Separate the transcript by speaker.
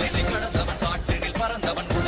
Speaker 1: கடந்தவன் காற்றினில் பறந்தவன் உடலினில்